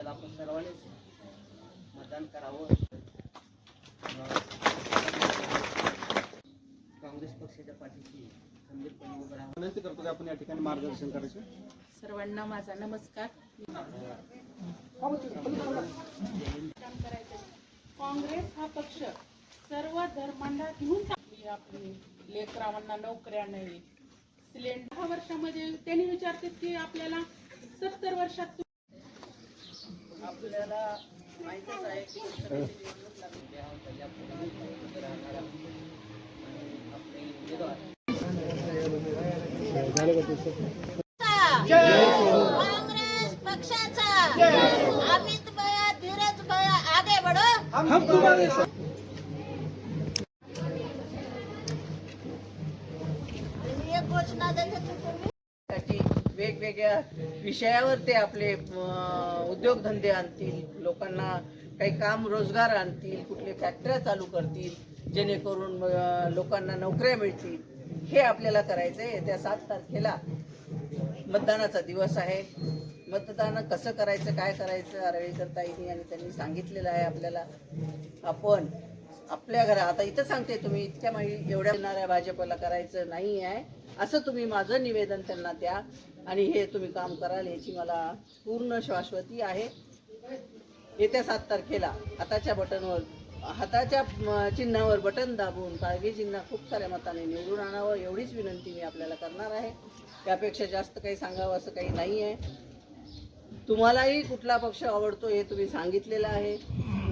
आपण सर्वांनीच मतदान करावं. काँग्रेस पक्षाच्या पाठीशी खंबीरपणे उभं राहावं? विनंती करतो की आपण या ठिकाणी मार्गदर्शन करायचं. सर्वांना माझा नमस्कार. काम करायचं काँग्रेस हा पक्ष सर्व धर्मांना घेऊन चालली आपली लेकरावांना नोकऱ्या नाही सिलेंडर दहा वर्षामध्ये त्यांनी विचारते की आपल्याला सत्तर वर्षात तू- आपल्याला माहीतच आहे की लोकसभेची निवडणूक लागलेली आहे त्याच्यापुढे उभे राहणारा आणि आपले उमेदवार काँग्रेस पक्षाचा अमित भया धीरज भया आगे बढ़ो. तुम्ही एक घोषणा देते तुम्ही वेगवेगळ्या विषयावर ते आपले उद्योगधंदे आणतील लोकांना काही काम रोजगार आणतील कुठले फॅक्टऱ्या चालू करतील जेणेकरून लोकांना नोकऱ्या मिळतील. हे आपल्याला करायचं आहे. येत्या सात तारखेला मतदानाचा दिवस आहे. मतदान कसं करायचं काय करायचं आरळीकर ताईंनी आणि त्यांनी सांगितलेलं आहे आपल्याला. आपण आपल्या घरा आता इथं सांगते तुम्ही इतक्या माहिती एवढ्या येणाऱ्या भाजपला करायचं नाही आहे. असं तुम्ही माझं निवेदन त्यांना द्या आणि हे तुम्ही काम कराल याची मला पूर्ण शाश्वती आहे. येत्या सात तारखेला हाताच्या बटनवर हाताच्या चिन्हावर बटन दाबून काळगीजींना खूप साऱ्या मताने निवडून आणावं एवढीच विनंती मी आपल्याला करणार आहे. त्यापेक्षा जास्त काही सांगावं असं काही नाही आहे. तुम्हालाही कुठला पक्ष आवडतो हे तुम्ही सांगितलेलं आहे.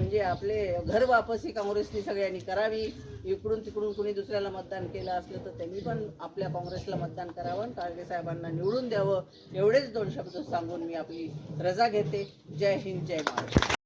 म्हणजे आपले घर वापसी काँग्रेसनी सगळ्यांनी करावी. इकडून तिकडून कुणी दुसऱ्याला मतदान केलं असलं तर त्यांनी पण आपल्या काँग्रेसला मतदान करावं आणि काळगे साहेबांना निवडून द्यावं. एवढेच दोन शब्द सांगून मी आपली रजा घेते. जय हिंद जय महाराष्ट्र.